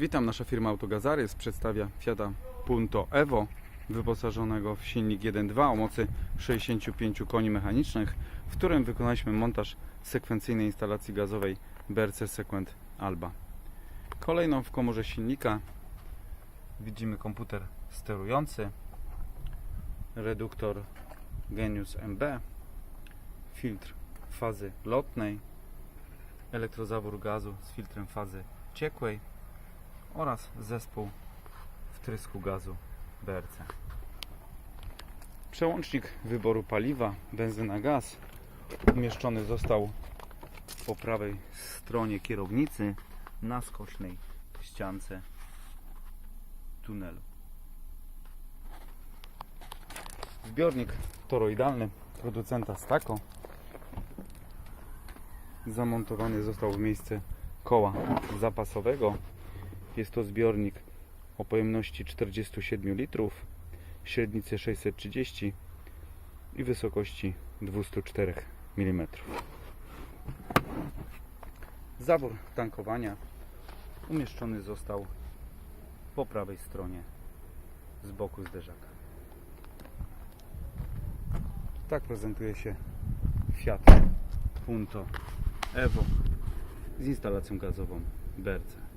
Witam, nasza firma Autogazarys przedstawia Fiata Punto Evo wyposażonego w silnik 1.2 o mocy 65 koni mechanicznych, w którym wykonaliśmy montaż sekwencyjnej instalacji gazowej BRC Sequent Alba. Kolejną w komorze silnika widzimy komputer sterujący, reduktor Genius MB, filtr fazy lotnej, elektrozawór gazu z filtrem fazy ciekłej oraz zespół wtrysku gazu BRC. Przełącznik wyboru paliwa benzyna gaz umieszczony został po prawej stronie kierownicy na skośnej ściance tunelu. Zbiornik toroidalny producenta Stako zamontowany został w miejsce koła zapasowego. Jest to zbiornik o pojemności 47 litrów, średnicy 630 i wysokości 204 mm. Zawór tankowania umieszczony został po prawej stronie z boku zderzaka. Tak prezentuje się Fiat Punto Evo z instalacją gazową BRC.